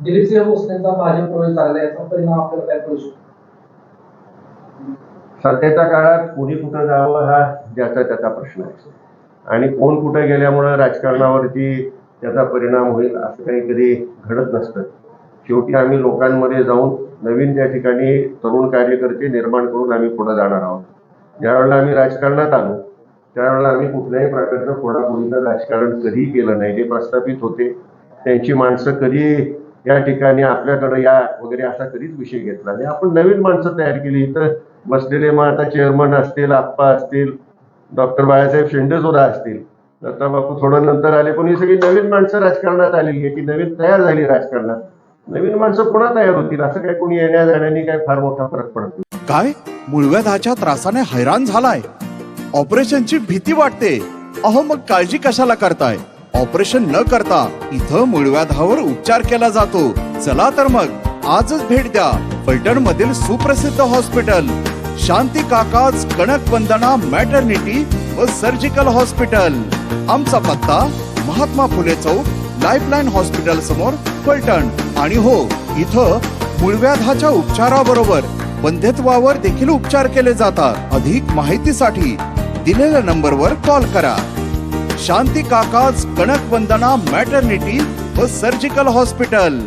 दिलीपसिंह भोसलेंचा भाजप प्रवेश झालेला याचा परिणाम आपल्याला काय करू शकतो? सध्याच्या काळात कोणी कुठं जावं हा ज्याचा त्याचा प्रश्न आहे. आणि कोण कुठं गेल्यामुळं राजकारणावरती त्याचा परिणाम होईल असं काही कधी घडत नसतं. शेवटी आम्ही लोकांमध्ये जाऊन नवीन त्या ठिकाणी तरुण कार्यकर्ते निर्माण करून आम्ही पुढे जाणार आहोत. ज्यावेळेला आम्ही राजकारणात आलो त्यावेळेला आम्ही कुठल्याही प्रकारचं फोडाफोडीचं राजकारण कधीही केलं नाही. जे प्रस्थापित होते त्यांची माणसं कधी या ठिकाणी आपल्याकडे या वगैरे असा कधीच विषय घेतला नाही. आपण नवीन माणसं तयार केली. इथं बसलेले मग आता चेअरमन असतील आप्पा असतील डॉक्टर बाळासाहेब शेंडे असतील. दत्ता बापू थोडं नंतर आले पण ही सगळी नवीन माणसं राजकारणात आलेली आहे ती नवीन तयार झाली राजकारणात. नवीन माणसं पुन्हा तयार होतील असं काय कोणी येण्या जाण्याने काय फार मोठा फरक पडत काय? मुळव्याधाच्या त्रासाने हैराण झालाय. ऑपरेशनची भीती वाटते. अहो मग काळजी कशाला करताय? ऑपरेशन न करता इथं मुळव्याधावर उपचार केला जातो. चला तर मग आजच भेट द्या. फलटण मधील सुप्रसिद्ध हॉस्पिटल. शांती काकाज कणक वंदना मॅटर्निटी व सर्जिकल हॉस्पिटल. आमचा पत्ता महात्मा फुले चौक लाईफलाईन हॉस्पिटल समोर फलटण. आणि हो इथं मुळव्याधाच्या उपचाराबरोबर बंध्यत्वावर देखील उपचार केले जातात. अधिक माहितीसाठी दिलेल्या नंबरवर कॉल करा. शांती काकाज कणक वंदना मॅटर्निटी व सर्जिकल हॉस्पिटल